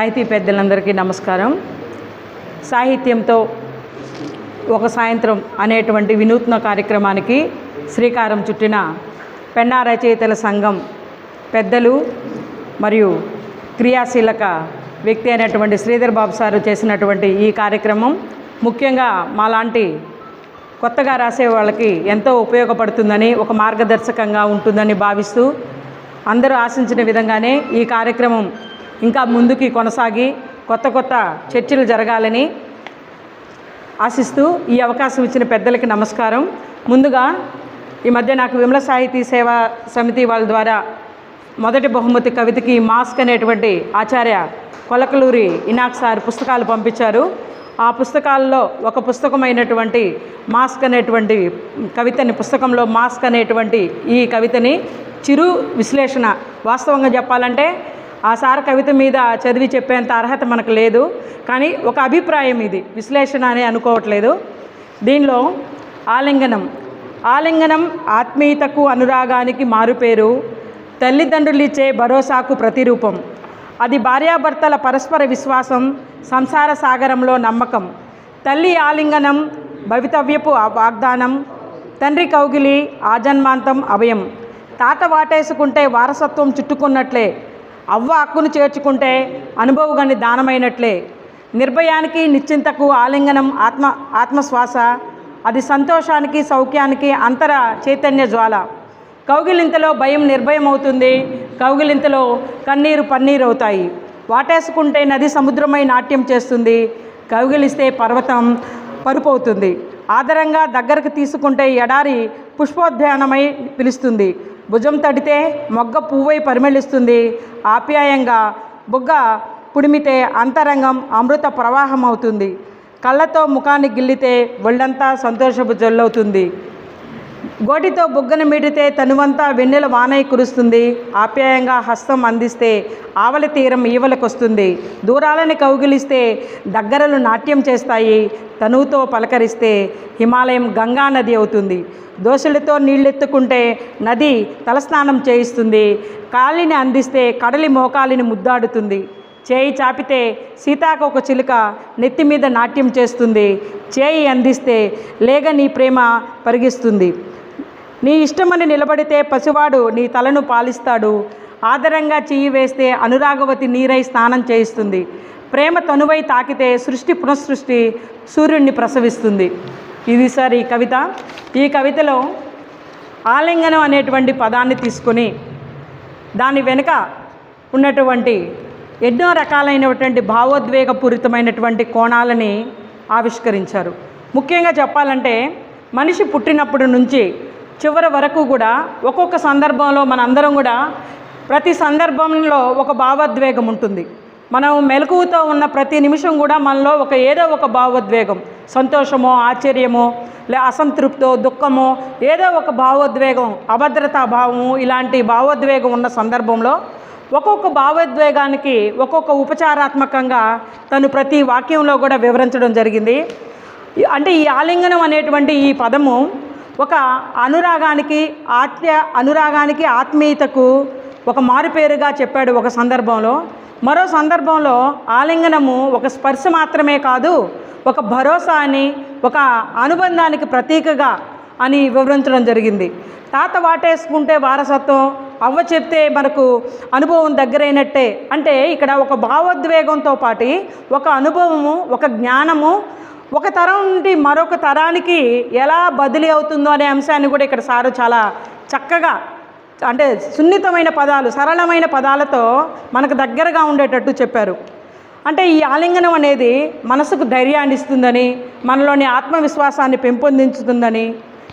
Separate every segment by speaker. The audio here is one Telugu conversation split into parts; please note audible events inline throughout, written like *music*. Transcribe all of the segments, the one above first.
Speaker 1: సాహితీ పెద్దలందరికీ నమస్కారం. సాహిత్యంతో ఒక సాయంత్రం అనేటువంటి వినూత్న కార్యక్రమానికి శ్రీకారం చుట్టిన పెన్నా రచయితల సంఘం పెద్దలు మరియు క్రియాశీలక వ్యక్తి అయినటువంటి శ్రీధర్ బాబు సారు చేసినటువంటి ఈ కార్యక్రమం ముఖ్యంగా మాలాంటి కొత్తగా రాసే వాళ్ళకి ఎంతో ఉపయోగపడుతుందని ఒక మార్గదర్శకంగా ఉంటుందని భావిస్తూ అందరూ ఆశించిన విధంగానే ఈ కార్యక్రమం ఇంకా ముందుకి కొనసాగి కొత్త కొత్త చర్చలు జరగాలని ఆశిస్తూ ఈ అవకాశం ఇచ్చిన పెద్దలకి నమస్కారం. ముందుగా ఈ మధ్య నాకు విమల సాహితీ సేవా సమితి వాళ్ళ ద్వారా మొదటి బహుమతి కవితకి మాస్క్ అనేటువంటి ఆచార్య కొలకలూరి ఇనాక్ సార్ పుస్తకాలు పంపించారు. ఆ పుస్తకాల్లో ఒక పుస్తకమైనటువంటి మాస్క్ అనేటువంటి కవితని పుస్తకంలో మాస్క్ అనేటువంటి ఈ కవితని చిరు విశ్లేషణ వాస్తవంగా చెప్పాలంటే ఆ సార్ కవిత మీద చదివి చెప్పేంత అర్హత మనకు లేదు. కానీ ఒక అభిప్రాయం ఇది. విశ్లేషణ అని అనుకోవట్లేదు. దీనిలో ఆలింగనం. ఆలింగనం ఆత్మీయతకు అనురాగానికి మారుపేరు. తల్లిదండ్రులు ఇచ్చే భరోసాకు ప్రతిరూపం. అది భార్యాభర్తల పరస్పర విశ్వాసం సంసార సాగరంలో నమ్మకం. తల్లి ఆలింగనం భవితవ్యపు వాగ్దానం. తండ్రి కౌగిలి ఆజన్మాంతం అభయం. తాత వాటేసుకుంటే వారసత్వం చుట్టుకున్నట్లే. అవ్వ హక్కును చేర్చుకుంటే అనుభవగని దానమైనట్లే. నిర్భయానికి నిశ్చింతకు ఆలింగనం ఆత్మ ఆత్మశ్వాస అది సంతోషానికి సౌఖ్యానికి అంతర చైతన్య జ్వాల. కౌగిలింతలో భయం నిర్భయం అవుతుంది కౌగిలింతలో కన్నీరు పన్నీరు అవుతాయి వాటేసుకుంటే నది సముద్రమై నాట్యం చేస్తుంది. కౌగిలిస్తే పర్వతం పరుపవుతుంది. ఆదరంగా దగ్గరకు తీసుకుంటే ఎడారి పుష్పోద్యానమై పిలుస్తుంది. భుజం తడితే మొగ్గ పువ్వై పరిమళిస్తుంది. ఆప్యాయంగా బుగ్గ పుడిమితే అంతరంగం అమృత ప్రవాహం అవుతుంది కళ్ళతో ముఖాన్ని గిల్లితే ఒళ్ళంతా సంతోషపు జల్లవుతుంది గోటితో బుగ్గను మీడితే తనువంతా వెన్నెల వానై కురుస్తుంది. ఆప్యాయంగా హస్తం అందిస్తే ఆవలి తీరం ఈవలకొస్తుంది. దూరాలని కౌగిలిస్తే దగ్గరలు నాట్యం చేస్తాయి. తనువుతో పలకరిస్తే హిమాలయం గంగా నది అవుతుంది. దోశలతో నీళ్ళెత్తుకుంటే నది తలస్నానం చేయిస్తుంది. కాలిని అందిస్తే కడలి మోకాలిని ముద్దాడుతుంది. చేయి చాపితే సీతాకు ఒక చిలుక నెత్తి మీద నాట్యం చేస్తుంది. చేయి అందిస్తే లేగ నీ ప్రేమ పరిగిస్తుంది. నీ ఇష్టమని నిలబడితే పసివాడు నీ తలను పాలిస్తాడు. ఆదరంగా చెయ్యి వేస్తే అనురాగవతి నీరై స్నానం చేయిస్తుంది. ప్రేమ తనువై తాకితే సృష్టి పునఃసృష్టి సూర్యుడిని ప్రసవిస్తుంది. ఇది సార్ ఈ కవిత. ఈ కవితలో ఆలింగనం అనేటువంటి పదాన్ని తీసుకొని దాని వెనుక ఉన్నటువంటి ఎన్నో రకాలైనటువంటి భావోద్వేగపూరితమైనటువంటి కోణాలని ఆవిష్కరించారు. ముఖ్యంగా చెప్పాలంటే మనిషి పుట్టినప్పటి నుంచి చివరి వరకు కూడా ఒక్కొక్క సందర్భంలో మనందరం కూడా ప్రతి సందర్భంలో ఒక భావోద్వేగం ఉంటుంది. మనం మెలకువతో ఉన్న ప్రతి నిమిషం కూడా మనలో ఒక ఏదో ఒక భావోద్వేగం సంతోషమో ఆశ్చర్యమో లే అసంతృప్తో దుఃఖమో ఏదో ఒక భావోద్వేగం అభద్రతా భావము ఇలాంటి భావోద్వేగం ఉన్న సందర్భంలో ఒక్కొక్క భావోద్వేగానికి ఒక్కొక్క ఉపచారాత్మకంగా తను ప్రతి వాక్యంలో కూడా వివరించడం జరిగింది. అంటే ఈ ఆలింగనం అనేటువంటి ఈ పదము ఒక అనురాగానికి ఆత్మ అనురాగానికి ఆత్మీయతకు ఒక మారుపేరుగా చెప్పాడు ఒక సందర్భంలో. మరో సందర్భంలో ఆలింగనము ఒక స్పర్శ మాత్రమే కాదు ఒక భరోసా అని ఒక అనుబంధానికి ప్రతీకగా అని వివరించడం జరిగింది. తాత వాటేసుకుంటే వారసత్వం అవ్వ చెప్తే మనకు అనుభవం దగ్గరైనట్టే. అంటే ఇక్కడ ఒక భావోద్వేగంతో పాటి ఒక అనుభవము ఒక జ్ఞానము ఒక తరం నుండి మరొక తరానికి ఎలా బదిలీ అవుతుందో అనే అంశాన్ని కూడా ఇక్కడ సారు చాలా చక్కగా అంటే సున్నితమైన పదాలు సరళమైన పదాలతో మనకు దగ్గరగా ఉండేటట్టు చెప్పారు. అంటే ఈ ఆలింగనం అనేది మనసుకు ధైర్యాన్ని ఇస్తుందని మనలోని ఆత్మవిశ్వాసాన్ని పెంపొందించుతుందని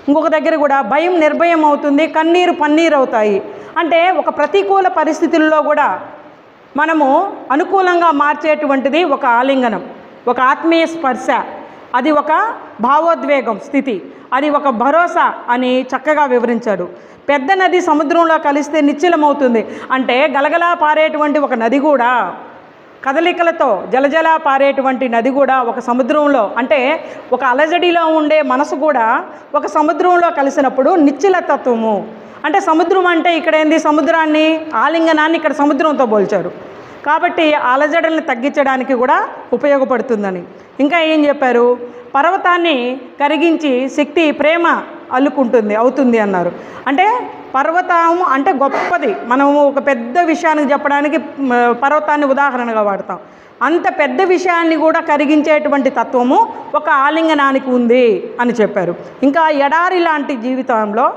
Speaker 1: ఇంకొక దగ్గర కూడా భయం నిర్భయం అవుతుంది కన్నీరు పన్నీరు అవుతాయి. అంటే ఒక ప్రతికూల పరిస్థితుల్లో కూడా మనము అనుకూలంగా మార్చేటువంటిది ఒక ఆలింగనం ఒక ఆత్మీయ స్పర్శ. అది ఒక భావోద్వేగం స్థితి. అది ఒక భరోసా అని చక్కగా వివరించాడు. పెద్ద నది సముద్రంలో కలిస్తే నిశ్చలమవుతుంది. అంటే గలగలా పారేటువంటి ఒక నది కూడా కదలికలతో జలజల పారేటువంటి నది కూడా ఒక సముద్రంలో అంటే ఒక అలజడిలో ఉండే మనసు కూడా ఒక సముద్రంలో కలిసినప్పుడు నిశ్చలతత్వము. అంటే సముద్రం అంటే ఇక్కడ ఏంది? సముద్రాన్ని ఆలింగనాన్ని ఇక్కడ సముద్రంతో పోల్చారు. కాబట్టి అలజడల్ని తగ్గించడానికి కూడా ఉపయోగపడుతుందని. ఇంకా ఏం చెప్పారు? పర్వతాన్ని కరిగించి శక్తి ప్రేమ అల్లుకుంటుంది అవుతుంది అన్నారు. అంటే పర్వతం అంటే గొప్పది. మనము ఒక పెద్ద విషయానికి చెప్పడానికి పర్వతాన్ని ఉదాహరణగా వాడతాం. అంత పెద్ద విషయాన్ని కూడా కరిగించేటువంటి తత్వము ఒక ఆలింగనానికి ఉంది అని చెప్పారు. ఇంకా ఎడారి లాంటి జీవితంలో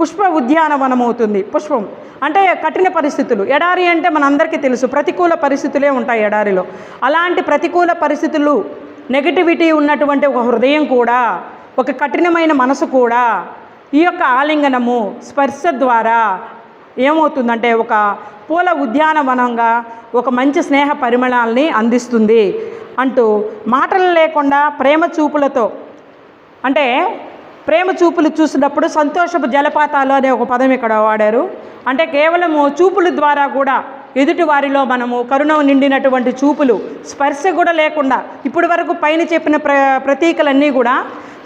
Speaker 1: పుష్ప ఉద్యానవనం అవుతుంది పుష్పం అంటే కఠిన పరిస్థితులు. ఎడారి అంటే మనందరికీ తెలుసు. ప్రతికూల పరిస్థితులే ఉంటాయి ఎడారిలో. అలాంటి ప్రతికూల పరిస్థితులు నెగటివిటీ ఉన్నటువంటి ఒక హృదయం కూడా ఒక కఠినమైన మనసు కూడా ఈ యొక్క ఆలింగనము స్పర్శ ద్వారా ఏమవుతుందంటే ఒక పూల ఉద్యానవనంగా ఒక మంచి స్నేహ పరిమళాల్ని అందిస్తుంది. అంటూ మాటలు లేకుండా ప్రేమ చూపులతో అంటే ప్రేమ చూపులు చూసినప్పుడు సంతోషపు జలపాతాలు అనే ఒక పదం ఇక్కడ వాడారు. అంటే కేవలము చూపుల ద్వారా కూడా ఎదుటి వారిలో మనము కరుణ నిండినటువంటి చూపులు స్పర్శ కూడా లేకుండా ఇప్పటి వరకు పైన చెప్పిన ప్ర ప్రతీకలన్నీ కూడా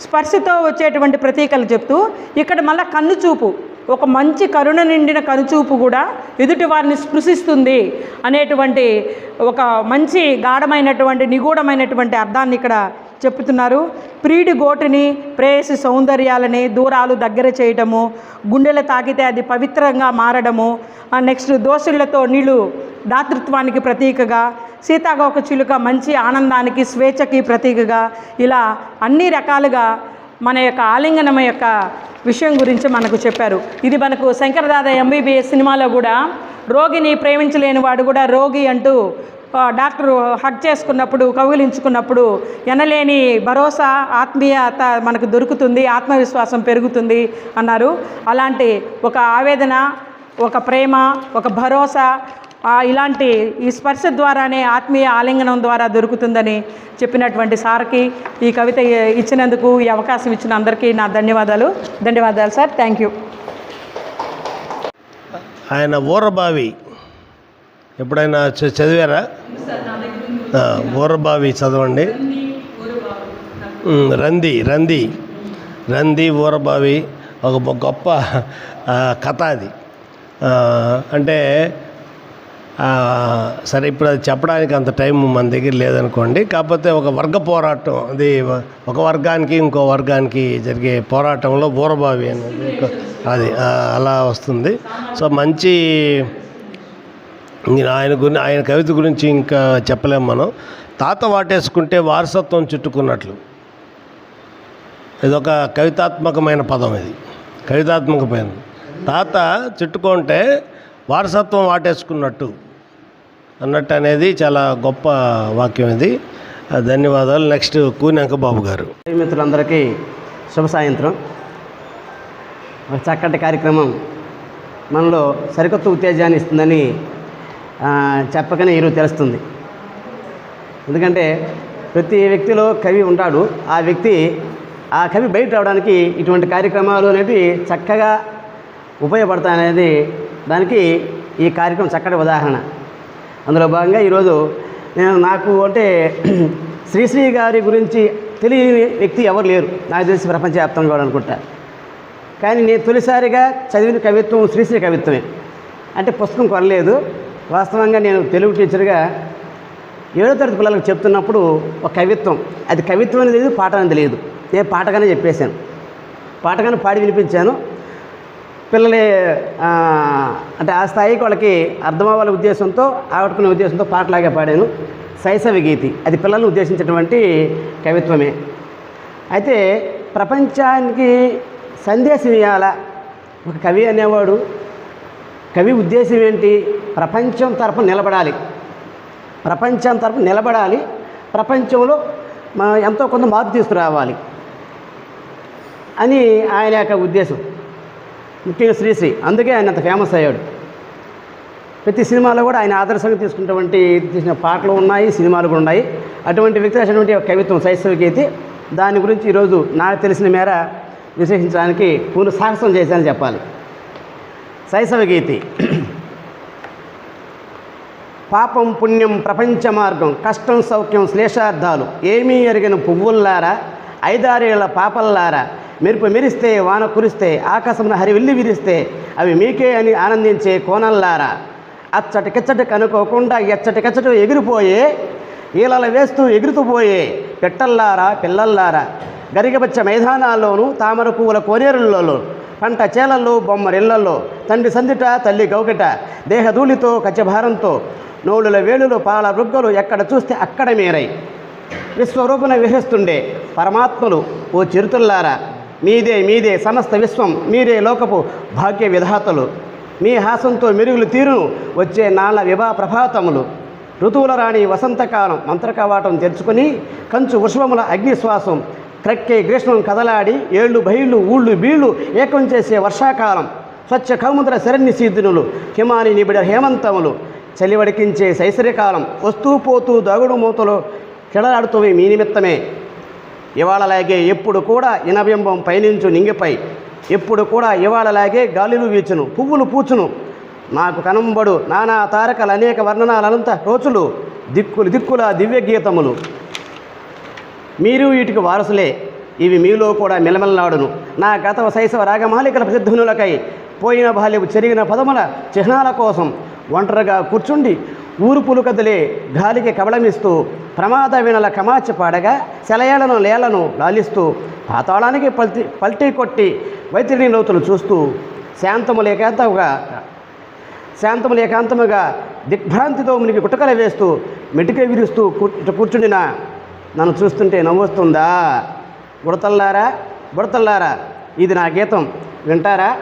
Speaker 1: స్పర్శతో వచ్చేటువంటి ప్రతీకలు చెప్తూ ఇక్కడ మళ్ళీ కన్ను చూపు ఒక మంచి కరుణ నిండిన కనుచూపు కూడా ఎదుటి వారిని స్పృశిస్తుంది అనేటువంటి ఒక మంచి గాఢమైనటువంటి నిగూఢమైనటువంటి అర్థాన్ని ఇక్కడ చెప్తున్నారు. ప్రీడి గోటిని ప్రేయసి సౌందర్యాలని దూరాలు దగ్గర చేయటము గుండెలు తాకితే అది పవిత్రంగా మారడము. నెక్స్ట్ దోషులతో నీళ్ళు దాతృత్వానికి ప్రతీకగా సీతాకోక చిలుక మంచి ఆనందానికి స్వేచ్ఛకి ప్రతీకగా ఇలా అన్ని రకాలుగా మన యొక్క ఆలింగనం యొక్క విషయం గురించి మనకు చెప్పారు. ఇది మనకు శంకరదాద ఎంబీబీఎస్ సినిమాలో కూడా రోగిని ప్రేమించలేని వాడు కూడా రోగి అంటూ డాక్టరు హక్ చేసుకున్నప్పుడు కౌగిలించుకున్నప్పుడు ఎనలేని భరోసా ఆత్మీయత మనకు దొరుకుతుంది ఆత్మవిశ్వాసం పెరుగుతుంది అన్నారు. అలాంటి ఒక ఆవేదన ఒక ప్రేమ ఒక భరోసా ఇలాంటి ఈ స్పర్శ ద్వారానే ఆత్మీయ ఆలింగనం ద్వారా దొరుకుతుందని చెప్పినటువంటి సార్కి ఈ కవిత ఇచ్చినందుకు ఈ అవకాశం ఇచ్చిన అందరికీ నా ధన్యవాదాలు. ధన్యవాదాలు సార్. Thank you.
Speaker 2: ఆయన ఊరబావి ఎప్పుడైనా చ- చదివారా? ఊరబావి చదవండి. రంది రంది. రంది ఊరబావి ఒక గొప్ప కథ అది. అంటే సరే ఇప్పుడు అది చెప్పడానికి అంత టైం మన దగ్గర లేదనుకోండి. కాకపోతే ఒక వర్గ పోరాటం అది ఒక వర్గానికి ఇంకో వర్గానికి జరిగే పోరాటంలో బూరబావి అనేది అది అలా వస్తుంది. సో మంచి నేను ఆయన గురించి ఆయన కవిత గురించి ఇంకా చెప్పలేం మనం. తాత వాటేసుకుంటే వారసత్వం చుట్టుకున్నట్లు. ఇదొక కవితాత్మకమైన పదం ఇది. కవితాత్మకమైన తాత చుట్టుకుంటే వారసత్వం వాటేసుకున్నట్టు అన్నట్టు అనేది చాలా గొప్ప వాక్యం ఇది. ధన్యవాదాలు. నెక్స్ట్ కూనంక బాబు గారు.
Speaker 3: మిత్రులందరికీ శుభ సాయంత్రం. ఒక చక్కటి కార్యక్రమం మనలో సరికొత్త ఉత్తేజాన్ని ఇస్తుందని చెప్పకనే ఈరోజు తెలుస్తుంది. ఎందుకంటే ప్రతి వ్యక్తిలో కవి ఉంటాడు. ఆ వ్యక్తి ఆ కవి బయట రావడానికి ఇటువంటి కార్యక్రమాలు అనేవి చక్కగా ఉపయోగపడతాయనేది దానికి ఈ కార్యక్రమం చక్కటి ఉదాహరణ. అందులో భాగంగా ఈరోజు నేను నాకు అంటే *clears throat* శ్రీశ్రీ గారి గురించి తెలియని వ్యక్తి ఎవరు లేరు. నాకు తెలిసి ప్రపంచవ్యాప్తంగా కూడా అనుకుంటా. కానీ నేను తొలిసారిగా చదివిన కవిత్వం శ్రీశ్రీ కవిత్వమే. అంటే పుస్తకం కొనలేదు. వాస్తవంగా నేను తెలుగు టీచర్గా ఏడో తరగతి పిల్లలకు చెప్తున్నప్పుడు ఒక కవిత్వం. అది కవిత్వం అనేది తెలియదు పాట అనేది తెలియదు నేను పాటగానే చెప్పేశాను. పాటగానే పాడి వినిపించాను. పిల్లలే అంటే ఆ స్థాయికి వాళ్ళకి అర్థమవ్వాల ఉద్దేశంతో ఆగట్టుకునే ఉద్దేశంతో పాటలాగా పాడాను. శైశవ గీతి. అది పిల్లలను ఉద్దేశించినటువంటి కవిత్వమే. అయితే ప్రపంచానికి సందేశం ఇవ్వాల ఒక కవి అనేవాడు కవి ఉద్దేశం ఏంటి? ప్రపంచం తరపున నిలబడాలి. ప్రపంచం తరపు నిలబడాలి. ప్రపంచంలో ఎంతో కొంత మార్పు తీసుకురావాలి అని ఆయన యొక్క ఉద్దేశం. ముఖ్యంగా శ్రీశ్రీ. అందుకే ఆయన అంత ఫేమస్ అయ్యాడు. ప్రతి సినిమాలో కూడా ఆయన ఆదర్శంగా తీసుకున్నటువంటి తీసిన పాటలు ఉన్నాయి సినిమాలు కూడా ఉన్నాయి. అటువంటి వ్యక్తి రాసినటువంటి కవిత్వం శైశవ గీతి. దాని గురించి ఈరోజు నాకు తెలిసిన మేర విశ్లేషించడానికి పూర్ణ సాహసం చేశానని చెప్పాలి. శైశవ గీతి పాపం పుణ్యం ప్రపంచ మార్గం కష్టం సౌఖ్యం శ్లేషార్థాలు ఏమీ ఎరిగిన పువ్వుల్లారా ఐదారేళ్ళ పాపల్లారా మెరుపు మెరిస్తే వాన కురిస్తే ఆకాశమున హరివిల్లి విరిస్తే అవి మీకే అని ఆనందించే కోనల్లారా అచ్చటికిచ్చటి కనుకోకుండా ఎచ్చటికెచ్చటి ఎగిరిపోయే ఈలలు వేస్తూ ఎగురుతూ పోయే పెట్టల్లారా పిల్లల్లారా? గరిగబచ్చ మైదానాల్లోనూ తామర పువ్వుల కోనేరులలో పంట చేలల్లో బొమ్మరిళ్ళల్లో తండ్రి సందిట తల్లి గౌకిట దేహధూళితో కచ్చభారంతో నోలుల వేలులు పాల బృగ్గలు ఎక్కడ చూస్తే అక్కడ మీరై. విశ్వరూపున విహరిస్తుండే పరమాత్మలు ఓ చిరుతుల్లారా. మీదే మీదే సమస్త విశ్వం మీరే లోకపు భాగ్య విధాతలు. మీ హాసంతో మెరుగులు తీరును వచ్చే నాళ్ళ విభా ప్రభాతములు. ఋతువుల రాణి వసంతకాలం మంత్రకవాటం తెరుచుకుని కంచు వృషభముల అగ్నిశ్వాసం క్రక్కే గ్రీష్మం కదలాడి ఏళ్ళు బయళ్ళు ఊళ్ళు బీళ్ళు ఏకం చేసే వర్షాకాలం. స్వచ్ఛ కౌముద్ర శరణ్య సీదునులు హిమాని నిబిడ హేమంతములు. చలివడికించే శైశరికాలం వస్తూ పోతూ దాగుడు మూతలు కిడలాడుతువి మీ నిమిత్తమే ఇవాళలాగే ఎప్పుడు కూడా ఇనబింబం పైనుంచు నింగిపై ఎప్పుడు కూడా ఇవాళలాగే గాలిలు వీచును పువ్వులు పూచును. నాకు కనంబడు నానా తారకలు అనేక వర్ణనాలనంత రోజులు దిక్కులు దిక్కుల దివ్య గీతములు మీరు వీటికి వారసులే. ఇవి మీలో కూడా మెలమెలలాడును నా గత శైశవ రాగమాలికల ప్రసిద్ధునులకై పోయిన బాల్యపు చెరిగిన పదముల చిహ్నాల కోసం ఒంటరిగా కూర్చుండి ఊరుపులు కదిలే గాలికి కబళమిస్తూ ప్రమాద వినల కమాచి పాడగా సెలయేళ్ళను లేలను లాలిస్తూ పాతాళానికి పల్టి పల్టీ కొట్టి వైతిరిని లోతులు చూస్తూ శాంతము లేకాంతముగా శాంతము ఏకాంతముగా దిగ్భ్రాంతితో మునికి గుట్టకల వేస్తూ మెటిక విరుస్తూ కూర్చుండిన నన్ను చూస్తుంటే నవ్వొస్తుందా? బుడతల్లారా? బుడతల్లారా? ఇది నా గీతం. వింటారా?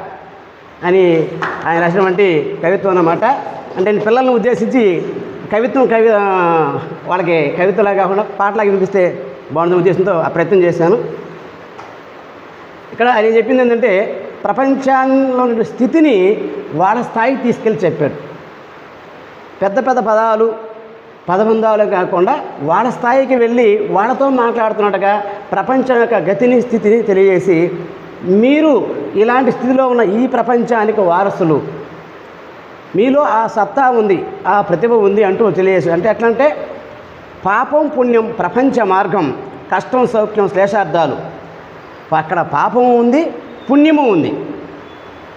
Speaker 3: అని ఆయన రాసినటువంటి కవిత్వం అన్నమాట. అంటే నేను పిల్లల్ని ఉద్దేశించి కవిత్వం కవి వాళ్ళకి కవిత్వలా కాకుండా పాటలాగా వినిపిస్తే బాగుంటుంది ఉద్దేశంతో ఆ ప్రయత్నం చేశాను. ఇక్కడ ఆయన చెప్పింది ఏంటంటే ప్రపంచంలో స్థితిని వాళ్ళ స్థాయికి తీసుకెళ్ళి చెప్పాడు. పెద్ద పెద్ద పదాలు పదబంధాలు కాకుండా వాళ్ళ స్థాయికి వెళ్ళి వాళ్ళతో మాట్లాడుతున్నట్టుగా ప్రపంచం యొక్క గతిని స్థితిని తెలియజేసి మీరు ఇలాంటి స్థితిలో ఉన్న ఈ ప్రపంచానికి వారసులు. మీలో ఆ సత్తా ఉంది ఆ ప్రతిభ ఉంది అంటూ తెలియజేసి అంటే ఎట్లా అంటే పాపం పుణ్యం ప్రపంచ మార్గం కష్టం సౌఖ్యం శ్లేషార్థాలు. అక్కడ పాపము ఉంది పుణ్యము ఉంది.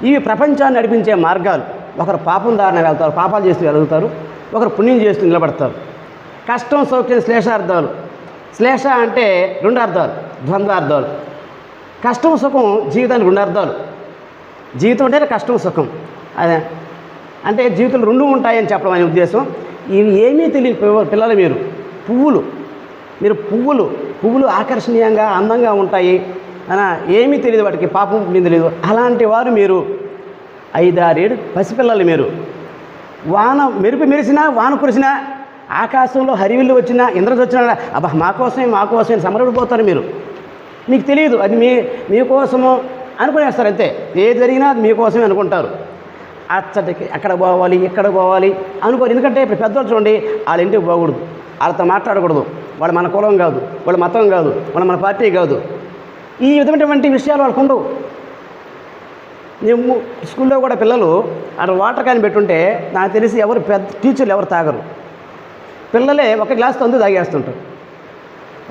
Speaker 3: ఇవి ప్రపంచాన్ని నడిపించే మార్గాలు. ఒకరు పాపం దారిన వెళ్తారు పాపాలు చేస్తూ వెలుగుతారు ఒకరు పుణ్యం చేస్తూ నిలబడతారు. కష్టం సౌఖ్యం శ్లేషార్థాలు శ్లేష అంటే రెండు అర్థాలు ద్వంద్వార్థాలు కష్టం సుఖం జీవితానికి రెండు అర్థాలు. జీవితం అంటే కష్టం సుఖం. అదే. అంటే జీవితంలో రెండు ఉంటాయని చెప్పడం అనే ఉద్దేశం. ఇవి ఏమీ తెలియని పిల్లలు మీరు. పువ్వులు. మీరు పువ్వులు పువ్వులు ఆకర్షణీయంగా అందంగా ఉంటాయి. అన ఏమీ తెలియదు వాటికి పాపం మీద తెలియదు. అలాంటి వారు మీరు. ఐదారేడు పసిపిల్లలు మీరు. వాన మెరుపు మెరిసినా వాన కురిసినా ఆకాశంలో హరివిల్లు వచ్చినా ఇంద్రజ వచ్చినా అబ్బా మా కోసమే మా కోసమే సమరపడిపోతారు మీరు. మీకు తెలియదు అది మీ మీకోసము అనుకునేస్తారు అంతే. ఏది జరిగినా అది మీకోసమే అనుకుంటారు. అచ్చటికి అక్కడ పోవాలి ఇక్కడ పోవాలి అనుకోరు. ఎందుకంటే ఇప్పుడు పెద్దలు చూడండి వాళ్ళ ఇంటికి పోకూడదు. వాళ్ళతో మాట్లాడకూడదు. వాళ్ళు మన కులం కాదు వాళ్ళ మతం కాదు వాళ్ళ మన పార్టీ కాదు. ఈ విధమైనటువంటి విషయాలు వాళ్ళకు ఉండవు. మేము స్కూల్లో కూడా పిల్లలు అక్కడ వాటర్ క్యాన్ పెట్టుంటే నాకు తెలిసి ఎవరు పెద్ద టీచర్లు ఎవరు తాగరు. పిల్లలే ఒక గ్లాస్ తొందర తాగేస్తుంటారు.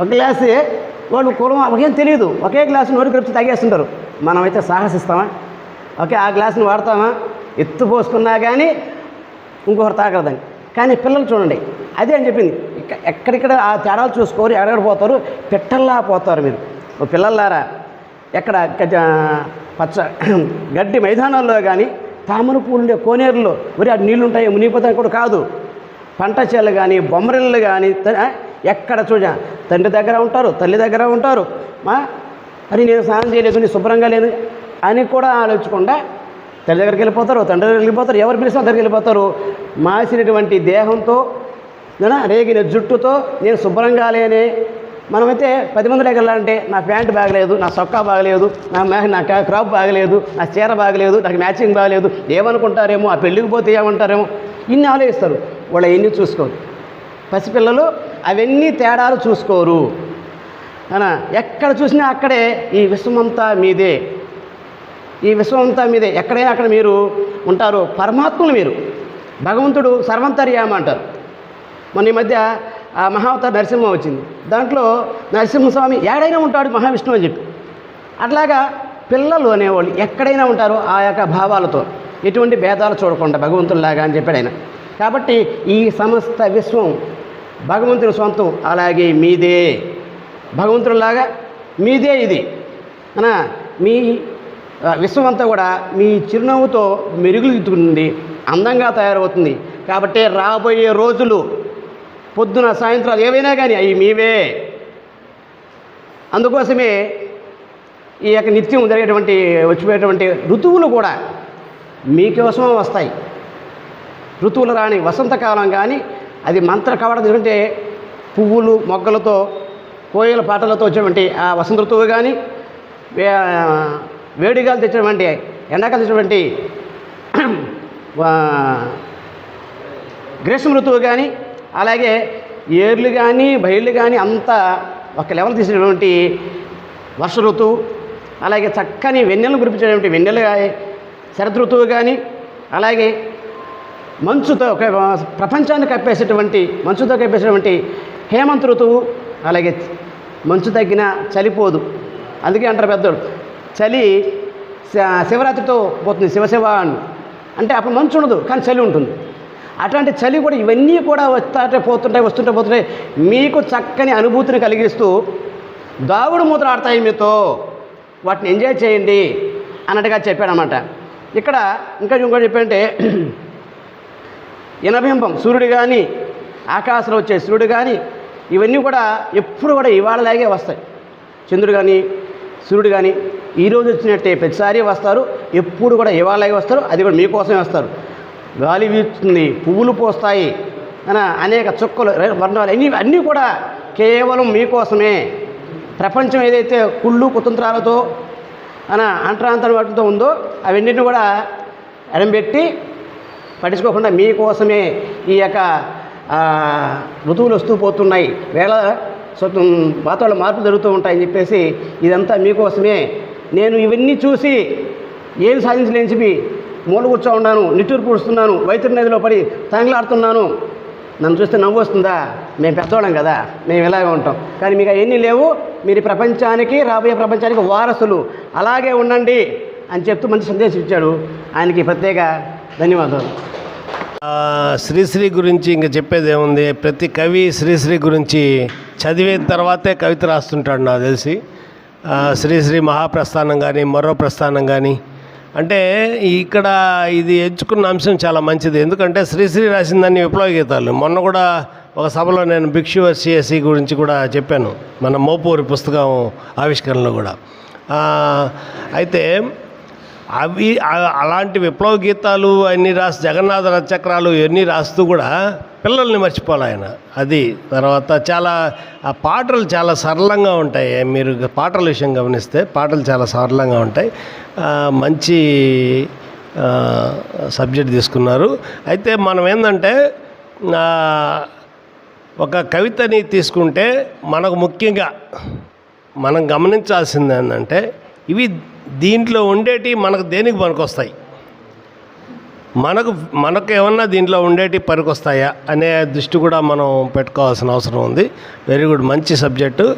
Speaker 3: ఒక గ్లాసే వాళ్ళు కులం ఒకేం తెలియదు ఒకే గ్లాసు నోరు గడిపి తాగేస్తుంటారు. మనమైతే సాహసిస్తామా? ఓకే ఆ గ్లాసుని వాడతామా? ఎత్తు పోసుకున్నా కానీ ఇంకొకరు తాగరదని కానీ పిల్లలు చూడండి అదే అని చెప్పింది. ఇక్క- ఎక్కడిక్కడ ఆ తేడాలు చూసుకోరు ఎక్కడెక్కడ పోతారు పెట్టల్లా పోతారు మీరు. ఓ పిల్లల్లారా ఎక్కడ గజ- పచ్చ గడ్డి మైదానాల్లో కానీ తామర పూలు ఉండే కోనేరులో మరి అటు నీళ్ళు ఉంటాయి మునిగిపోతాయి కూడా కాదు. పంట చేలు కానీ బొమ్మరిళ్ళు కానీ ఎక్కడ చూడ తండ్రి దగ్గర ఉంటారు తల్లి దగ్గర ఉంటారు. మా మరి నేను స్నానం చేయలేదు నేను శుభ్రంగా లేదు అని కూడా ఆలోచించకుండా తల్లి దగ్గరికి వెళ్ళిపోతారు తండ్రి దగ్గరికి వెళ్ళిపోతారు ఎవరు పిలిచినా దగ్గరికి వెళ్ళిపోతారు. మాసినటువంటి దేహంతో రేగిన జుట్టుతో నేను శుభ్రంగా లేనే మనమైతే పది మంది వెళ్ళాలంటే నా ప్యాంట్ బాగలేదు నా సొక్కా బాగలేదు నా నా క్రాప్ బాగలేదు నా చీర బాగలేదు నాకు మ్యాచింగ్ బాగలేదు ఏమనుకుంటారేమో ఆ పెళ్ళికి పోతే ఏమంటారేమో ఇన్ని ఆలోచిస్తారు. వాళ్ళు ఎన్ని చూసుకోరు. పసిపిల్లలు అవన్నీ తేడాలు చూసుకోరు. ఎక్కడ చూసినా అక్కడే ఈ విశ్వమంతా మీదే. ఈ విశ్వమంతా మీదే. ఎక్కడైనా అక్కడ మీరు ఉంటారు పరమాత్ములు మీరు. భగవంతుడు సర్వంతర్యామ అంటారు. మొన్న ఈ మధ్య ఆ మహావతార నరసింహం వచ్చింది. దాంట్లో నరసింహస్వామి ఏడైనా ఉంటాడు మహావిష్ణువు అని చెప్పి. అట్లాగా పిల్లలు అనేవాళ్ళు ఎక్కడైనా ఉంటారో ఆ యొక్క భావాలతో. ఎటువంటి భేదాలు చూడకుండా భగవంతుల్లాగా అని చెప్పాడు ఆయన. కాబట్టి ఈ సమస్త విశ్వం భగవంతుని సొంతం. అలాగే మీదే. భగవంతుడిలాగా మీదే ఇది. అనా మీ విశ్వం అంతా కూడా మీ చిరునవ్వుతో మెరుగుదిద్దుకుంటుంది అందంగా తయారవుతుంది. కాబట్టి రాబోయే రోజులు పొద్దున సాయంత్రాలు ఏవైనా కానీ అవి మీవే. అందుకోసమే ఈ యొక్క నిత్యం జరిగేటువంటి వచ్చిపోయేటువంటి ఋతువులు కూడా మీకోసమే వస్తాయి. ఋతువులు రాని వసంతకాలం కానీ అది మంత్ర కవడ ఎందుకంటే పువ్వులు మొగ్గలతో కోయల పాటలతో వచ్చేటువంటి ఆ వసంత ఋతువు కానీ వే వేడిగాలు తెచ్చినటువంటి ఎండాకాలం తెచ్చినటువంటి గ్రీష్మ ఋతువు కానీ అలాగే ఏర్లు కానీ బయళ్ళు కానీ అంతా ఒక లెవెల్ తీసినటువంటి వర్ష ఋతువు అలాగే చక్కని వెన్నెలను కురిపించేటువంటి వెన్నెలు కానీ శరద్ ఋతువు కానీ అలాగే మంచుతో ఒక ప్రపంచాన్ని కప్పేసేటువంటి మంచుతో కప్పేసేటువంటి హేమంత ఋతువు అలాగే మంచు తగ్గిన చలిపోదు అందుకే అంటారు పెద్దోడు చలి శివరాత్రితో పోతుంది శివశివ అని అంటే అప్పుడు మంచు ఉండదు కానీ చలి ఉంటుంది. అట్లాంటి చలి కూడా ఇవన్నీ కూడా వస్తాటే పోతుంటాయి వస్తుంటే పోతుంటాయి. మీకు చక్కని అనుభూతిని కలిగిస్తూ దాగుడు మూతలు ఆడతాయి మీతో. వాటిని ఎంజాయ్ చేయండి అన్నట్టుగా చెప్పాడనమాట ఇక్కడ ఇంకా ఇంకోటి చెప్పంటే *clears throat* ఇనబింబం సూర్యుడు కానీ ఆకాశంలో వచ్చే సూర్యుడు కానీ ఇవన్నీ కూడా ఎప్పుడు కూడా ఇవాళలాగే వస్తాయి. చంద్రుడు కానీ సూర్యుడు కానీ ఈరోజు వచ్చినట్టే ప్రతిసారి వస్తారు ఎప్పుడు కూడా ఇవాళలాగే వస్తారు అది కూడా మీకోసమే వస్తారు. గాలి వీస్తుంది పువ్వులు పోస్తాయి అనేక చుక్కలు వర్ణాలు అన్నీ అన్నీ కూడా కేవలం మీకోసమే. ప్రపంచం ఏదైతే కుళ్ళు కుతంత్రాలతో అన అంటరాంతరం వాటితో ఉందో అవన్నిటిని కూడా ఎడంబెట్టి పట్టించుకోకుండా మీకోసమే ఈ యొక్క ఋతువులు వస్తూ పోతున్నాయి. వేళ వాతావరణ మార్పులు జరుగుతూ ఉంటాయని చెప్పేసి ఇదంతా మీకోసమే. నేను ఇవన్నీ చూసి ఏం సాధించలేని చెప్పి మూల కూర్చో ఉన్నాను నిట్టూరు పూడుస్తున్నాను వైతరి నదిలో పడి తంగలాడుతున్నాను నన్ను చూస్తే నవ్వు వస్తుందా? మేము పెద్దవాళ్ళం కదా మేము ఇలాగే ఉంటాం. కానీ మీకు అవన్నీ లేవు? మీరు ప్రపంచానికి రాబోయే ప్రపంచానికి వారసులు. అలాగే ఉండండి అని చెప్తూ మంచి సందేశం ఇచ్చాడు. ఆయనకి ప్రత్యేక ధన్యవాదాలు.
Speaker 2: శ్రీశ్రీ గురించి ఇంకా చెప్పేది ఏముంది? ప్రతి కవి శ్రీశ్రీ గురించి చదివిన తర్వాతే కవిత రాస్తుంటాడు నాకు తెలిసి. శ్రీశ్రీ మహాప్రస్థానం కానీ మరో ప్రస్థానం కానీ అంటే ఇక్కడ ఇది ఎంచుకున్న అంశం చాలా మంచిది. ఎందుకంటే శ్రీశ్రీ రాసిందని విప్లవ గీతాలు. మొన్న కూడా ఒక సభలో నేను భిక్షు సిఎస్సి గురించి కూడా చెప్పాను. మన మోపూరి పుస్తకం ఆవిష్కరణలో కూడా. అయితే అవి అలాంటి విప్లవ గీతాలు అన్నీ రాసి జగన్నాథ రథచక్రాలు ఇవన్నీ రాస్తూ కూడా పిల్లల్ని మర్చిపోవాలి ఆయన. అది తర్వాత చాలా ఆ పాటలు చాలా సరళంగా ఉంటాయి. మీరు పాటల విషయం గమనిస్తే పాటలు చాలా సరళంగా ఉంటాయి. మంచి సబ్జెక్ట్ తీసుకున్నారు. అయితే మనం ఏంటంటే ఒక కవితని తీసుకుంటే మనకు ముఖ్యంగా మనం గమనించాల్సింది ఏంటంటే ఇవి దీంట్లో ఉండేటి మనకు దేనికి పనికొస్తాయి? మనకు మనకు ఏమన్నా దీంట్లో ఉండేటి పనికొస్తాయా అనే దృష్టి కూడా మనం పెట్టుకోవాల్సిన అవసరం ఉంది. వెరీ గుడ్ మంచి సబ్జెక్టు.